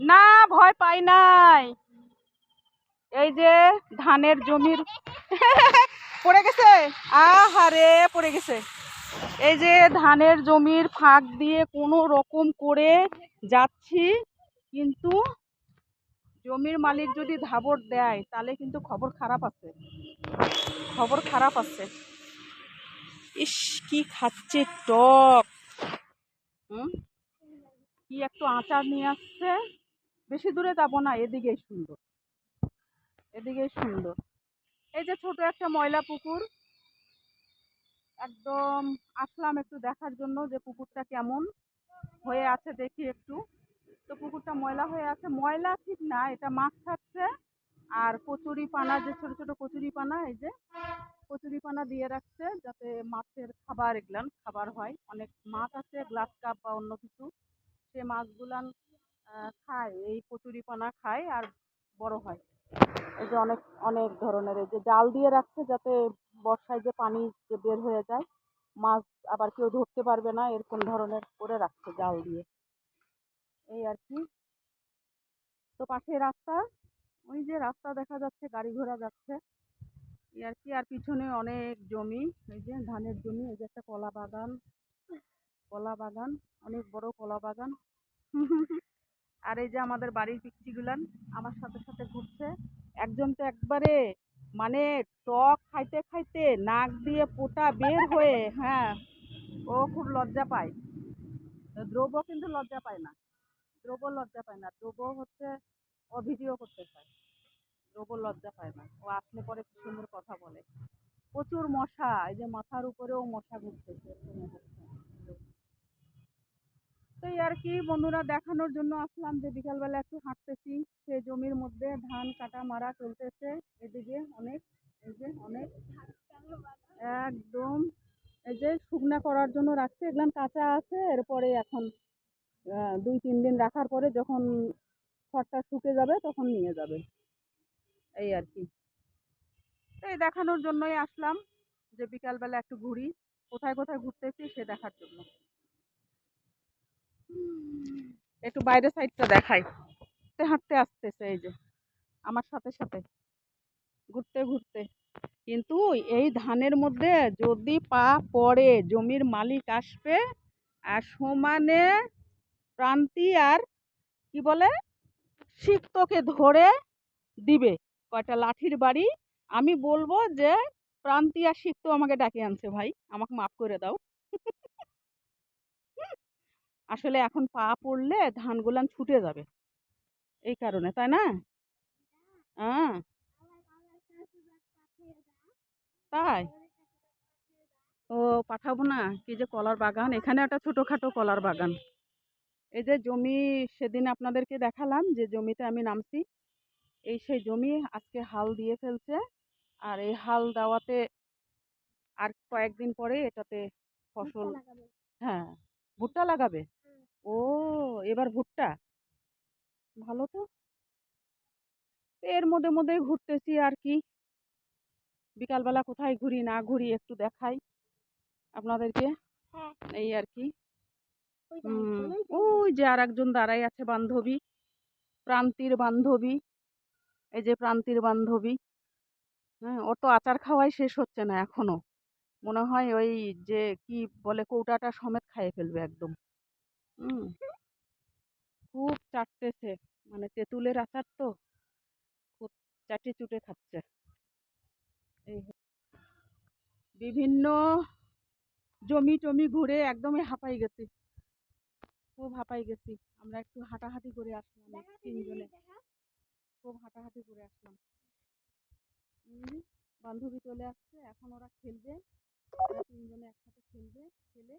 না, ভয় পাই নাই। এই যে ধানের জমির পড়ে গেছে? আহারে, পড়ে গেছে। এই যে ধানের জমির ফাঁক দিয়ে কোনো রকম করে যাচ্ছি, কিন্তু জমির মালিক যদি ধাবর দেয়, তাহলে কিন্তু খবর খারাপ আছে। খবর খারাপ আছে। ইস, কি খাচ্ছে টক। হুম? কি একটু আচার নিয়ে আসছে? বেশি দূরে যাব না, এদিকেই সুন্দর। এদিকেই সুন্দর। এই যে ছোট একটা ময়লা পুকুর, একদম আসলাম একটু দেখার জন্য যে পুকুরটা কেমন হয়ে আছে দেখি একটু। তো পুকুরটা ময়লা হয়ে আছে। ময়লা ঠিক না, এটা মাছ থাকছে আর কচুরি পানা, যে ছোট ছোট কচুরি পানা, এই যে কচুরি পানা দিয়ে রাখছে যাতে মাছের খাবার, এগুলান খাবার হয়। অনেক মাছ আছে, গ্লাস কাপ বা অন্য কিছু। সে মাছগুলান খায়, এই কচুরিপানা খায় আর বড় হয়। এই যে অনেক অনেক ধরনের, এই যে জাল দিয়ে রাখছে যাতে বর্ষায় যে পানি যে বের হয়ে যায়, মাছ আবার কেউ ধরতে পারবে না, এরকম ধরনের করে রাখছে জাল দিয়ে। এই আর কি। তো পাশে রাস্তা, ওই যে রাস্তা দেখা যাচ্ছে, গাড়ি ঘোড়া যাচ্ছে। এই আর কি, আর পিছনে অনেক জমি, এই যে ধানের জমি, এই যে একটা কলা বাগান কলা বাগান, অনেক বড় কলা বাগান। আর এই যে আমাদের বাড়ির পিচ্ছিগুলান আমার সাথে সাথে ঘুরছে। একজন তো একবারে মানে টক খাইতে খাইতে নাক দিয়ে পোটা বের হয়ে হ্যাঁ ও খুব লজ্জা পায়। দ্রব্য কিন্তু লজ্জা পায় না। দ্রব্য লজ্জা পায় না। দ্রব্য হচ্ছে ও করতে চায়। দ্রব্য লজ্জা পায় না। ও আসলে পরে সুন্দর কথা বলে। প্রচুর মশা, এই যে মাথার উপরেও মশা ঘুরতেছে। তো আর কি, বন্ধুরা দেখানোর জন্য আসলাম যে বিকালবেলা একটু হাঁটতেছি। সে জমির মধ্যে ধান কাটা মারা চলতেছে, এদিকে অনেক, এই যে অনেক। একদম, এই যে শুকনা করার জন্য রাখছে এগুলান কাঁচা আছে, এরপরে এখন দুই তিন দিন রাখার পরে যখন খড়টা শুকে যাবে তখন নিয়ে যাবে। এই আর কি। এই দেখানোর জন্যই আসলাম যে বিকালবেলা একটু ঘুরি, কোথায় কোথায় ঘুরতেছি সে দেখার জন্য। একটু বাইরের সাইডটা দেখাই। হাঁটতে হাঁটতে আসতেছে এই যে, আমার সাথে সাথে। ঘুরতে ঘুরতে। কিন্তু এই ধানের মধ্যে যদি পা পড়ে, জমির মালিক আসবে আর সমানে প্রান্তি আর কি বলে সিক্তকে ধরে দিবে। কয়টা লাঠির বাড়ি? আমি বলব যে, প্রান্তি আর সিক্ত আমাকে ডাকে আনছে ভাই, আমাকে মাফ করে দাও। আসলে এখন পা পড়লে ধানগুলান ছুটে যাবে। এই কারণে তাই না? হ্যাঁ তাই? ও পাঠাবো না? কি যে কলার বাগান? এখানে একটা ছোটোখাটো কলার বাগান। এই যে জমি সেদিন আপনাদেরকে দেখালাম যে জমিতে আমি নামছি। এই সেই জমি আজকে হাল দিয়ে ফেলছে। আর এই হাল দেওয়াতে আর কয়েকদিন পরে এটাতে ফসল হ্যাঁ ভুট্টা লাগাবে। ও এবার ভুট্টা? ভালো তো। এর মধ্যে মধ্যেই ঘুরতেছি আর কি। বিকালবেলা কোথায় ঘুরি না ঘুরি একটু দেখাই আপনাদেরকে। হ্যাঁ। এই আর কি। ওই ওই যে আর একজন দাঁড়াই আছে বান্ধবী প্রান্তির বান্ধবী। এই যে প্রান্তির বান্ধবী। হ্যাঁ ওর তো আচার খাওয়াই শেষ হচ্ছে না এখনও। মনে হয় ওই যে কি বলে কৌটাটা সমেত খাইয়ে ফেলবে একদম। হুম খুব চাটতেছে। মানে তেঁতুলের আচার তো খুব চাটে চুটে খাচ্ছে। এই বিভিন্ন জমি টমি ঘুরে একদমই হাঁপাই গেছি। খুব হাঁপাই গেছি। আমরা একটু হাঁটাহাঁটি করে আসলাম তিনজনে। খুব হাঁটাহাঁটি করে আসলাম। বান্ধবী চলে আসছে। এখন ওরা খেলবে। তিনজনে একসাথে খেলবে খেলে